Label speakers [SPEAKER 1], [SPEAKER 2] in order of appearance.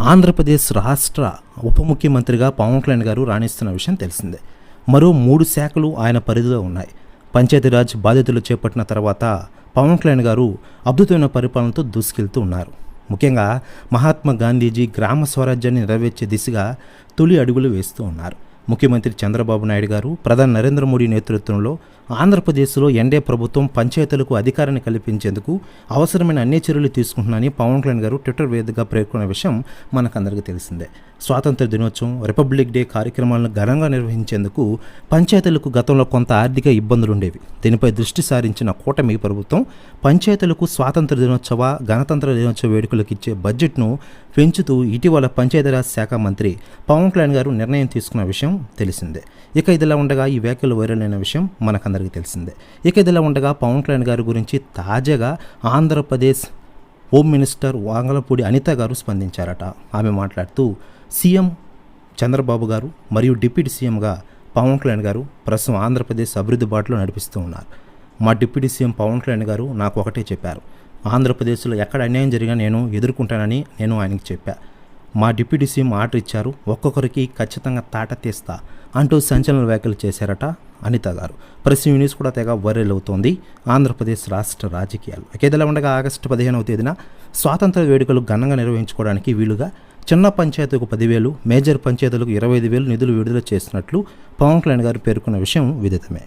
[SPEAKER 1] ఆంధ్రప్రదేశ్ రాష్ట్ర ఉప ముఖ్యమంత్రిగా పవన్ కళ్యాణ్ గారు రాణిస్తున్న విషయం తెలిసిందే. మరో మూడు శాఖలు ఆయన పరిధిలో ఉన్నాయి. పంచాయతీరాజ్ బాధ్యతలు చేపట్టిన తర్వాత పవన్ కళ్యాణ్ గారు అద్భుతమైన పరిపాలనతో దూసుకెళ్తూ ఉన్నారు. ముఖ్యంగా మహాత్మా గాంధీజీ గ్రామ స్వరాజ్యాన్ని నెరవేర్చే దిశగా తొలి అడుగులు వేస్తూ ఉన్నారు. ముఖ్యమంత్రి చంద్రబాబు నాయుడు గారు ప్రధాని నరేంద్ర మోడీ నేతృత్వంలో ఆంధ్రప్రదేశ్లో ఎన్డే ప్రభుత్వం పంచాయతీలకు అధికారాన్ని కల్పించేందుకు అవసరమైన అన్ని చర్యలు తీసుకుంటున్నానని పవన్ కళ్యాణ్ గారు ట్విట్టర్ వేదికగా పేర్కొన్న విషయం మనకందరికీ తెలిసిందే. స్వాతంత్ర దినోత్సవం రిపబ్లిక్ డే కార్యక్రమాలను ఘనంగా నిర్వహించేందుకు పంచాయతీలకు గతంలో కొంత ఆర్థిక ఇబ్బందులు ఉండేవి దీనిపై దృష్టి సారించిన కూటమి ప్రభుత్వం పంచాయతీలకు స్వాతంత్ర దినోత్సవ గణతంత్ర దినోత్సవ వేడుకలకు ఇచ్చే బడ్జెట్ను పెంచుతూ ఇటీవల పంచాయతీరాజ్ శాఖ మంత్రి పవన్ కళ్యాణ్ గారు నిర్ణయం తీసుకున్న విషయం తెలిసిందే. ఇక ఇదిలా ఉండగా ఈ వ్యాఖ్యలు వైరల్ అయిన విషయం మనకందరికీ తెలిసిందే. ఇక ఇదిలా ఉండగా పవన్ కళ్యాణ్ గారి గురించి తాజాగా ఆంధ్రప్రదేశ్ హోమ్ మినిస్టర్ వాంగలపూడి అనిత గారు స్పందించారట. ఆమె మాట్లాడుతూ సీఎం చంద్రబాబు గారు మరియు డిప్యూటీ సీఎంగా పవన్ కళ్యాణ్ గారు ప్రస్తుతం ఆంధ్రప్రదేశ్ అభివృద్ధి బాటలో నడిపిస్తూ ఉన్నారు. మా డిప్యూటీ సీఎం పవన్ కళ్యాణ్ గారు నాకు ఒకటే చెప్పారు. ఆంధ్రప్రదేశ్లో ఎక్కడ అన్యాయం జరిగినా నేను ఎదుర్కొంటానని నేను ఆయనకి చెప్పాను మా డిప్యూటీ సీఎం ఆర్డర్ ఇచ్చారు ఒక్కొక్కరికి ఖచ్చితంగా తాట తీస్తా అంటూ సంచలన వ్యాఖ్యలు చేశారట అనిత గారు. ప్రెస్ న్యూస్ కూడా తెగ వైరల్ అవుతోంది. ఆంధ్రప్రదేశ్ రాష్ట్ర రాజకీయాలు. ఒకేదలా ఉండగా ఆగస్టు పదిహేనవ తేదీన స్వాతంత్ర వేడుకలు ఘనంగా నిర్వహించుకోవడానికి వీలుగా చిన్న పంచాయతీలకు పదివేలు మేజర్ పంచాయతీలకు ఇరవై ఐదు వేలు నిధులు విడుదల చేసినట్లు పవన్ కళ్యాణ్ గారు పేర్కొన్న విషయం విదితమే.